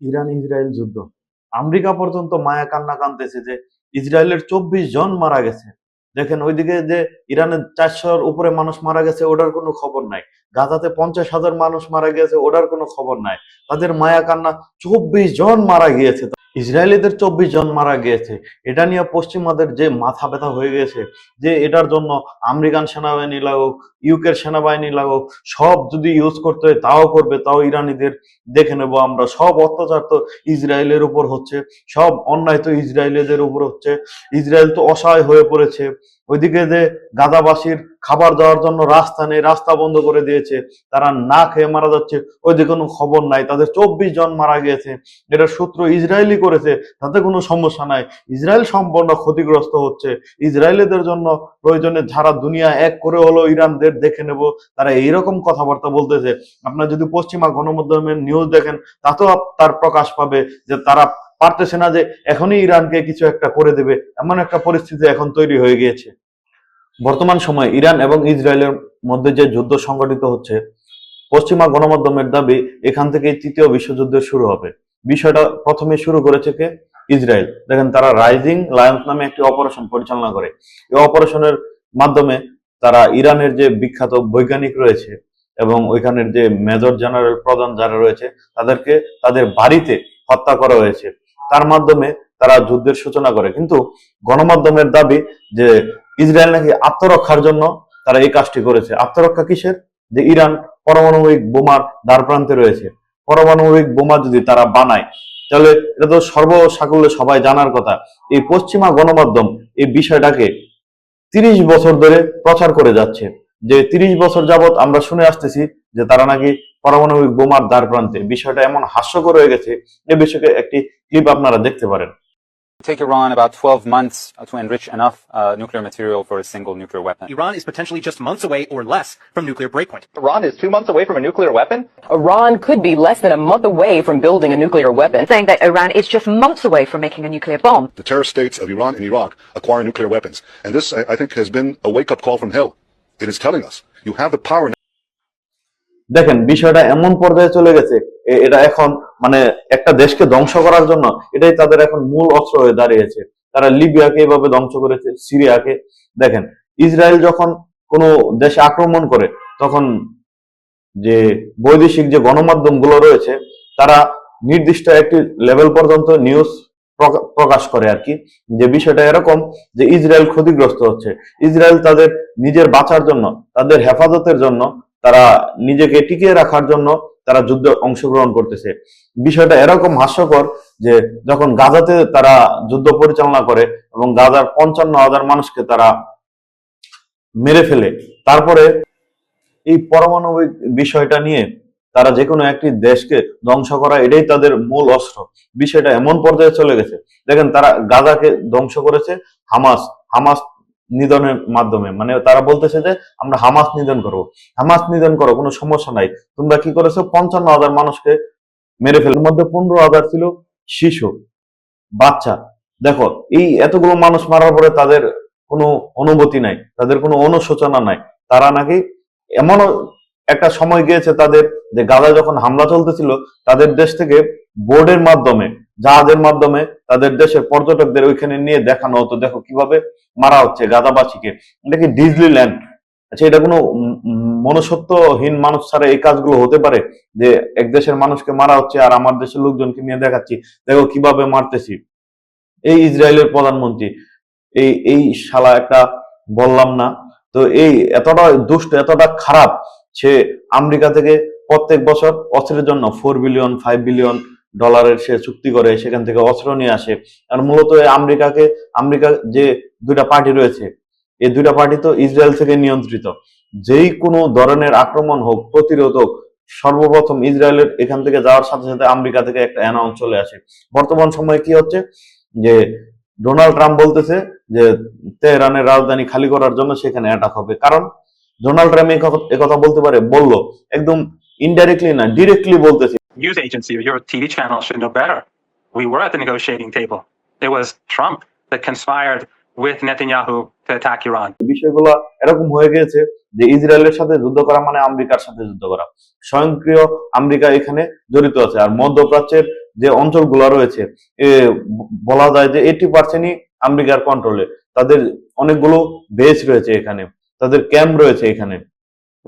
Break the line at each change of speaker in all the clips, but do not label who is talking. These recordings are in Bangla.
ইরান ইসরায়েল যুদ্ধ। আমেরিকা পর্যন্ত মায়া কান্না কানতেছে যে ইসরায়েলের চব্বিশ জন মারা গেছে। দেখেন ওইদিকে যে ইরানের চারশোর উপরে মানুষ মারা গেছে, ওটার কোনো খবর নাই। গাজাতে পঞ্চাশ হাজার মানুষ মারা গেছে, ওটার কোনো খবর নাই। তাদের মায়া কান্না, চব্বিশ জন মারা গিয়েছে। ইসরায়েলিদের চব্বিশ জন মারা গিয়েছে। এটা নিয়ে পশ্চিমাদের যে মাথা ব্যথা হয়ে গেছে, যে এটার জন্য আমেরিকান সেনাবাহিনী লাগুক, ইউকের সেনাবাহিনী লাগুক, সব যদি ইউজ করতে হয় তাও করবে, তাও ইরানিদের দেখে নেব আমরা। সব অত্যাচার তো ইসরায়েলের উপর হচ্ছে, সব অন্যায় তো ইসরায়েলিদের উপর হচ্ছে। ইসরায়েল তো অসহায় হয়ে পড়েছে। ওইদিকে যে গাজাবাসীর খাবার দেওয়ার জন্য রাস্তা নেই, রাস্তা বন্ধ করে দিয়েছে, তারা না খেয়ে মারা যাচ্ছে, ওইদিকে কোনো খবর নাই। তাদের চব্বিশ জন মারা গিয়েছে। এটা সূত্র ইসরায়েলি করেছে, তাতে কোনো সমস্যা নাই। ইসরায়েল সম্পূর্ণ ক্ষতিগ্রস্ত হচ্ছে। ইসরায়েলিদের জন্য প্রয়োজনে যারা দুনিয়া এক করে হলো ইরানদের দেখে নেব। তারা এইরকম কথাবার্তা বলতেছে। আপনার যদি পশ্চিমা গণমাধ্যমের নিউজ দেখেন, তাতেও তার প্রকাশ পাবে যে তারা পারতেছে না যে এখনই ইরানকে কিছু একটা করে দেবে। এমন একটা পরিস্থিতি এখন তৈরি হয়ে গিয়েছে। বর্তমান সময়ে ইরান এবং ইসরায়েলের মধ্যে যে যুদ্ধ সংঘটিত হচ্ছে, পশ্চিমা গণমাধ্যমের দাবি এখান থেকে তৃতীয় বিশ্বযুদ্ধ শুরু হবে। বিষয়টা প্রথমে শুরু করেছে কে? ইসরায়েল। দেখেন, তারা রাইজিং লায়ন্স নামে একটি অপারেশন পরিচালনা করে। এই অপারেশনের মাধ্যমে তারা ইরানের যে বিখ্যাত বৈজ্ঞানিক রয়েছে এবং ওইখানের যে মেজর জেনারেল প্রধান যারা রয়েছে, তাদেরকে তাদের বাড়িতে হত্যা করা হয়েছে। তার মাধ্যমে তারা যুদ্ধের সূচনা করে। কিন্তু গণমাধ্যমের দাবি যে ইসরায়েল নাকি আত্মরক্ষার জন্য তারা এই কাজটি করেছে। আত্মরক্ষা কিসের? যে ইরান পারমাণবিক বোমার দ্বার প্রান্তে রয়েছে। পারমাণবিক বোমা যদি তারা বানায়, তাহলে এটা তো সর্বসাকুল্যে সবাই জানার কথা। এই পশ্চিমা গণমাধ্যম এই বিষয়টাকে তিরিশ বছর ধরে প্রচার করে যাচ্ছে। যে তিরিশ বছর যাবত আমরা শুনে আসতেছি যে তারা নাকি পারমাণবিক বোমার দ্বার প্রান্তে বিষয়টা এমন হাস্যকর হয়ে গেছে এ বিষয়ে একটি ক্লিপ আপনারা দেখতে পারেন
take Iran about 12 months uh, to enrich enough uh, nuclear material for a single nuclear weapon.
Iran is potentially just months away or less from nuclear breakpoint.
Iran is two months away from a nuclear weapon?
Iran could be less than a month away from building a nuclear weapon.
saying that Iran is just months away from making a nuclear bomb.
the terrorist states of Iran and Iraq acquire nuclear weapons. And this, I, I think, has been a wake up call from hell. It is telling us you have the power
দেখেন, বিষয়টা এমন পর্যায়ে চলে গেছে এটা এখন মানে একটা দেশকে ধ্বংস করার জন্য এটাই তাদের এখন মূল অস্ত্র হয়ে দাঁড়িয়েছে। তারা লিবিয়াকে এইভাবে ধ্বংস করেছে, সিরিয়াকে। দেখেন, ইসরায়েল যখন কোনো দেশে আক্রমণ করে, তখন যে বৈদেশিক যে গণমাধ্যমগুলো রয়েছে, তারা নির্দিষ্ট একটি লেভেল পর্যন্ত নিউজ প্রকাশ করে আর কি। যে বিষয়টা এরকম যে ইসরায়েল ক্ষতিগ্রস্ত হচ্ছে। ইসরায়েল তাদের নিজের বাঁচার জন্য, তাদের হেফাজতের জন্য তারা নিজেকে টিকিয়ে রাখার জন্য তারা যুদ্ধে অংশগ্রহণ করতেছে। বিষয়টা এরকম হাস্যকর যে যখন গাজাতে তারা যুদ্ধ পরিচালনা করে এবং গাজার পঞ্চান্ন হাজার মানুষকে তারা মেরে ফেলে, তারপরে এই পারমাণবিক বিষয়টা নিয়ে তারা যে কোনো একটি দেশকে ধ্বংস করা, এটাই তাদের মূল অস্ত্র। বিষয়টা এমন পর্যায়ে চলে গেছে। দেখেন তারা গাজাকে ধ্বংস করেছে, হামাস হামাস নিধনের মাধ্যমে। মানে তারা বলতেছে যে, আমরা হামাস নিধন করব। হামাস নিধন করো, কোনো সমস্যা নাই। তোমরা কি করেছ? পঞ্চান্ন হাজার মানুষকে মেরে ফেলে। এর মধ্যে পনেরো হাজার ছিল শিশু, বাচ্চা। দেখো, এই এতগুলো মানুষ মারার পরে তাদের কোনো অনুভূতি নাই, তাদের কোনো অনুশোচনা নাই। তারা নাকি এমনও একটা সময় গিয়েছে তাদের, যে গাজা যখন হামলা চলতেছিল, তাদের দেশ থেকে বোর্ডের মাধ্যমে জাহাজের মাধ্যমে তাদের দেশের পর্যটকদের ওইখানে নিয়ে দেখানো হতো। দেখো কীভাবে মারা হচ্ছে গাজাবাসীকে। এটা কি ডিজলিল্যান্ড আচ্ছা এটা কোনো মনুষ্যত্বহীন মানুষ ছাড়া এই কাজগুলো হতে পারে? যে এক দেশের মানুষকে মারা হচ্ছে আর আমার দেশের লোকজনকে নিয়ে দেখাচ্ছি। দেখো কীভাবে মারতেছি। এই ইসরায়েলের প্রধানমন্ত্রী, এই এই শালা একটা বললাম না, তো এই এতটা দুষ্ট, এতটা খারাপ, সে আমেরিকা থেকে প্রত্যেক বছর অস্ত্রের জন্য ফোর বিলিয়ন ফাইভ বিলিয়ন ডলারের সে চুক্তি করে, সেখান থেকে অস্ত্র নিয়ে আসে। আর মূলত আমেরিকাকে, আমেরিকা যে দুইটা পার্টি রয়েছে, এই দুইটা পার্টি তো ইসরায়েল থেকে নিয়ন্ত্রিত। যেই কোনো ধরনের আক্রমণ হোক, প্রতিরোধ হোক, সর্বপ্রথম ইসরায়েলের এখান থেকে যাওয়ার সাথে সাথে আমেরিকা থেকে একটা অ্যানাউন্স চলে আসে। বর্তমান সময়ে কি হচ্ছে? যে ডোনাল্ড ট্রাম্প বলতেছে যে তেহরানের রাজধানী খালি করার জন্য সেখানে অ্যাটাক হবে। কারণ ডোনাল্ড ট্রাম্প এই কথা- বলতে পারে, বলল, একদম ইনডাইরেক্টলি না ডিরেক্টলি বলতেছে
news agency or your TV channel should know better. We were at the negotiating table. It was Trump that conspired with Netanyahu to attack Iran.
বিষয়গুলো এরকম হয়ে গিয়েছে যে ইসরায়েলের সাথে যুদ্ধ করা মানে আমেরিকার সাথে যুদ্ধ করা স্বয়ংক্রিয় আমেরিকা এখানে জড়িত আছে আর মধ্যপ্রাচ্যের যে অঞ্চলগুলো রয়েছে বলা যায় যে এইটি পার্সেন্টই আমেরিকার কন্ট্রোলে তাদের অনেকগুলো বেস রয়েছে এখানে তাদের ক্যাম্প রয়েছে এখানে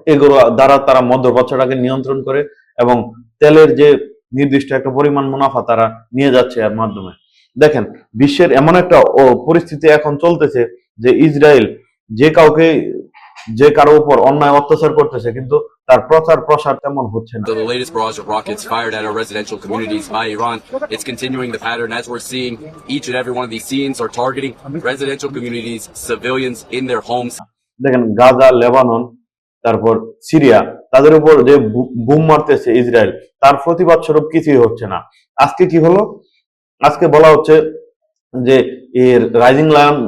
এগুলো দ্বারা তারা মধ্যপ্রাচ্যটাকে নিয়ন্ত্রণ করে এবং তেলের যে নির্দিষ্ট একটা পরিমাণ মুনাফা তারা নিয়ে যাচ্ছে এর মাধ্যমে দেখেন বিশ্বের এমন একটা পরিস্থিতি এখন চলতেছে যে ইসরায়েল যে কাউকে যে কারও উপর অন্যায় অত্যাচার করতেছে কিন্তু তার প্রচার প্রসার তেমন হচ্ছে না
the latest barrage of rockets fired at our residential communities by Iran, it's continuing the pattern as we're seeing each and every one of these scenes are targeting residential communities, civilians in their homes.
দেখেন গাজা লেবানন তারপর সিরিয়া, তাদের উপর যে বুম মারতেছে ইসরায়েল, তার প্রতিবাদ স্বরূপ কিছুই হচ্ছে না। আজকে কি হলো? আজকে বলা হচ্ছে যে এর রাইজিং লায়ন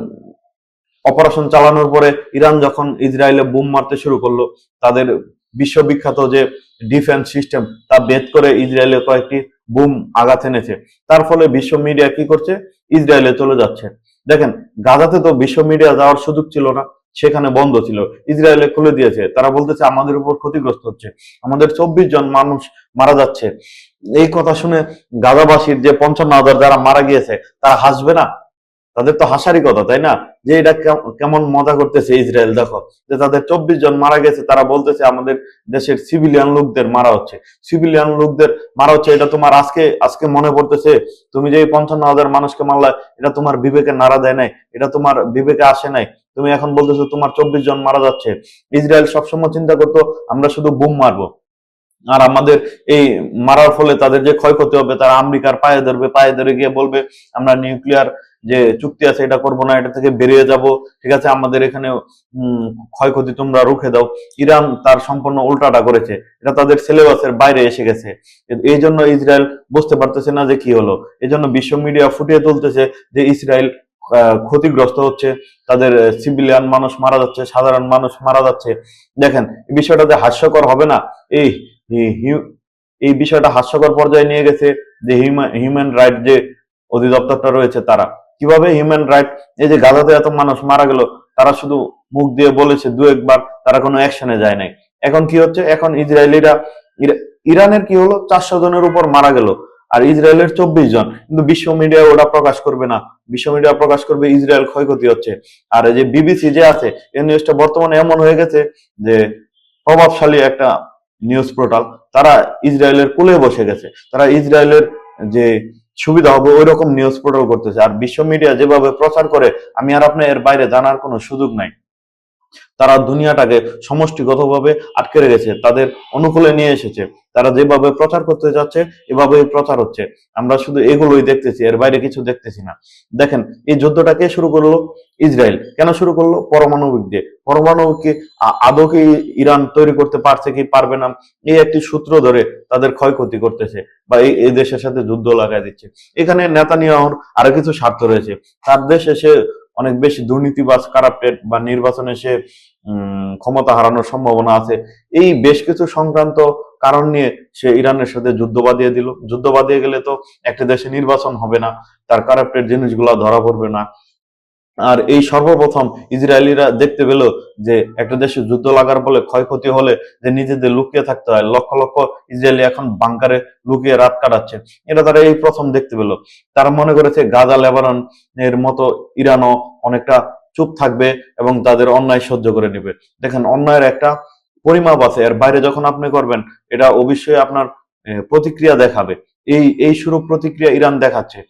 অপারেশন চালানোর পরে ইরান যখন ইসরায়েলে বুম মারতে শুরু করল, তাদের বিশ্ববিখ্যাত যে ডিফেন্স সিস্টেম, তা বেদ করে ইসরায়েলে কয়েকটি বুম আঘাত এনেছে। তার ফলে বিশ্ব মিডিয়া কি করছে? ইসরায়েলে চলে যাচ্ছে। দেখেন, গাজাতে তো বিশ্ব মিডিয়া যাওয়ার সুযোগ ছিল না। সেখানে বন্ধ ছিল, ইসরায়েলে খুলে দিয়েছে। তারা বলতেছে, আমাদের উপর ক্ষতিগ্রস্ত হচ্ছে। আমাদের চব্বিশ জন মানুষ মারা যাচ্ছে। এই কথা শুনে গাজাবাসীর যে পঞ্চান্ন হাজার যারা মারা গিয়েছে, তারা হাসবে না? তাদের তো হাসারই কথা, তাই না? যে এটা কেম- কেমন মজা করতেছে ইসরায়েল, দেখো। যে তাদের চব্বিশ জন মারা গেছে, তারা বলতেছে, আমাদের দেশের সিভিলিয়ান লোকদের মারা হচ্ছে। সিভিলিয়ান লোকদের মারা হচ্ছে, এটা তোমার আজকে আজকে মনে পড়তেছে? তুমি যে পঞ্চান্ন হাজার মানুষকে মারলা, এটা তোমার বিবেকে নাড়া দেয় নাই? এটা তোমার বিবেকে আসে নাই? তুমি এখন বলতেছো তোমার চব্বিশ জন মারা যাচ্ছে। ইসরায়েল সবসময় চিন্তা করতো, আমরা শুধু বুম মারবো। আর আমাদের এই মারার ফলে তাদের যে ক্ষয়ক্ষতি হবে, তারা আমেরিকার পায়ে ধরবে, পায়ে ধরে গিয়ে বলবে, আমরা নিউক্লিয়ার যে চুক্তি আছে, এটা করব না, এটা থেকে বেরিয়ে যাব। ঠিক আছে, আমাদের এখানে ক্ষয়ক্ষতি তোমরা রুখে দাও। ইরান তার সম্পূর্ণ উল্টাটা করেছে। এটা তাদের সিলেবাসের বাইরে এসে গেছে। এই জন্য ইসরায়েল বুঝতে পারতেছে না যে কি হলো। এই জন্য বিশ্ব মিডিয়া ফুটিয়ে তুলতেছে যে ইসরায়েল ক্ষতিগ্রস্ত হচ্ছে, তাদের সিভিলিয়ান মানুষ মারা যাচ্ছে, সাধারণ মানুষ মারা যাচ্ছে। দেখেন বিষয়টা যে হাস্যকর হবে না? এই এই বিষয়টা হাস্যকর পর্যায়ে নিয়ে গেছে যে হিউম্যান রাইট যে অধিদপ্তরটা রয়েছে তারা। কীভাবে হিউম্যান রাইট এই যে গাজাতে এত মানুষ মারা গেল, তারা শুধু মুখ দিয়ে বলেছে দু একবার, তারা কোনো অ্যাকশনে যায় নাই। এখন কি হচ্ছে? এখন ইসরায়েলিরা ইরানের কি হলো? চারশো জনের উপর মারা গেল। আর ইসরায়েলের চব্বিশ জন। কিন্তু বিশ্ব মিডিয়া ওটা প্রকাশ করবে না। বিশ্ব মিডিয়া প্রকাশ করবে ইসরায়েল ক্ষয়ক্ষতি হচ্ছে। আর এই যে বিবিসি যে আছে এই নিউজটা বর্তমানে এমন হয়ে গেছে যে প্রভাবশালী একটা নিউজ পোর্টাল তারা ইসরায়েলের কুলে বসে গেছে। তারা ইসরায়েলের যে সুবিধা হবে ওই রকম নিউজ পোর্টাল করতেছে। আর বিশ্ব মিডিয়া যেভাবে প্রচার করে, আমি আর আপনার এর বাইরে জানার কোনো সুযোগ নাই। তারা দুনিয়াটাকে সমষ্টিগতভাবে আটকে রেখেছে, তাদের অনুকূলে নিয়ে এসেছে। তারা যেভাবে প্রচার করতে যাচ্ছে, এভাবেই প্রচার হচ্ছে। আমরা শুধু এগুলোই দেখতেছি, এর বাইরে কিছু দেখতেছি না। দেখেন, এই যুদ্ধটা কে শুরু করল? ইসরায়েল। কেন শুরু করল? পরমাণবিক দিয়ে। পরমাণবিক আ- আদৌ কি ইরান তৈরি করতে পারছে কি পারবে না? এই একটি সূত্র ধরে তাদের ক্ষয়ক্ষতি করতেছে বা এই এই দেশের সাথে যুদ্ধ লাগাই দিচ্ছে। এখানে নেতানিয়াহুর আরও কিছু স্বার্থ রয়েছে। তার দেশে সে অনেক বেশি দুর্নীতিবাজ কারাপ্টেড বা নির্বাচনে সে ক্ষমতা হারানোর সম্ভাবনা আছে। এই বেশ কিছু সংক্রান্ত কারণ নিয়ে সে ইরানের সাথে যুদ্ধ বাঁধিয়ে দিল। যুদ্ধ বাঁধিয়ে গেলে তো একটা দেশে নির্বাচন হবে না। তার কারাপ্টেড জিনিসগুলো ধরা পড়বে না। আর এই সর্বপ্রথম ইসরায়েলিরা দেখতে পেল যে একটা দেশে যুদ্ধ লাগার ফলে ক্ষয়ক্ষতি হলে যে নিজেদের লুকিয়ে থাকতে হয়। লক্ষ লক্ষ ইসরায়েলি এখন বাংকারে লুকিয়ে রাত কাটাচ্ছে। এটা তারা এই প্রথম দেখতে পেল। তারা মনে করেছে গাজা, লেবানন এর মতো ইরানও অনেকটা চুপ থাকবে এবং তাদের অন্যায় সহ্য করে নেবে। দেখেন, অন্যায়ের একটা পরিমাপ আছে। এর বাইরে যখন আপনি করবেন, এটা অবশ্যই আপনার প্রতিক্রিয়া দেখাবে। এই এই শুরু প্রতিক্রিয়া ইরান দেখাচ্ছে।